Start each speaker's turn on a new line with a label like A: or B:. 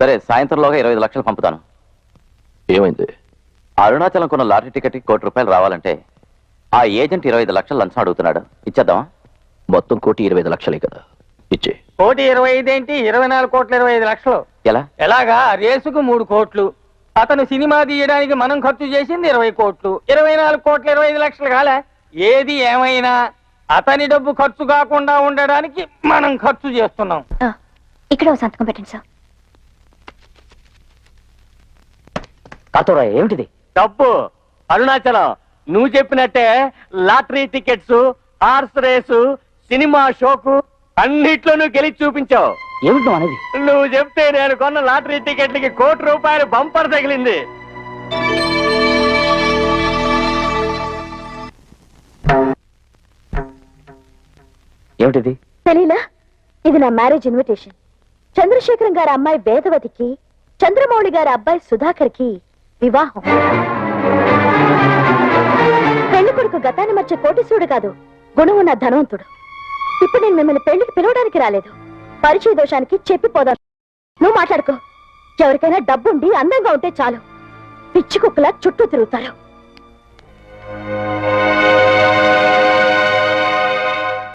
A: సరే సాయంత్రంలోగా ఇరవై ఐదు లక్షలు పంపుతాను.
B: ఏమైంది?
A: అరుణాచలం కొన్న లాటరీ టికెట్ కోటి రూపాయలు రావాలంటే ఆ ఏజెంట్ ఇరవై ఐదు లక్షలు లంచం అడుగుతున్నాడు. ఇచ్చేద్దామా?
B: మొత్తం కోటి ఇరవై ఐదు లక్షలే కదా. ఇచ్చే.
C: కోటి ఇరవై ఐదు ఏంటి? ఇరవై నాలుగు కోట్ల ఇరవై ఐదు లక్షలు.
A: ఎలా?
C: ఎలాగా? రేసుకు మూడు కోట్లు. అతను సినిమా తీయడానికి మనం ఖర్చు చేసింది ఇరవై కోట్లు. ఇరవై నాలుగు కోట్ల ఇరవై ఐదు లక్షలు కాలే. ఏది ఏమైనా అతని డబ్బు ఖర్చు కాకుండా ఉండడానికి మనం ఖర్చు చేస్తున్నాం.
D: ఇక్కడ ఓ సంతకం పెట్టండి సార్.
B: కాతోరా ఏమిటిది?
C: డబ్బు. అరుణాచలం. నువ్వు చెప్పినట్టే lottery tickets horse race cinema షోకు అన్నిట్లోనూ గెలిచి చూపించావు.
B: ఏమిటి అనేది?
C: నువ్వు చెప్తే నేను కొన్న లాటరీ టికెట్లకి కోటి రూపాయలు బంపర్ తగిలింది.
B: ఏమిటిది?
D: తెలీలా ఇది నా మ్యారేజ్ ఇన్విటేషన్. చంద్రశేఖరం గారి అమ్మాయి వేదవతికి చంద్రమౌళి గారి అబ్బాయి సుధాకర్కి వివాహం. పెళ్ళి కొడుకు గతాన్ని మర్చే కోటీశ్వరుడు కాదు గుణం ఉన్న ధనవంతుడు. ఇప్పుడు నేను మిమ్మల్ని పెళ్ళికి పిలవడానికి రాలేదు. పరిచయ దోషానికి చెప్పిపోదా. నువ్వు మాట్లాడుకో. ఎవరికైనా డబ్బుండి అందంగా ఉంటే చాలు. పిచ్చి కుక్కలా చుట్టూ తిరుగుతారు.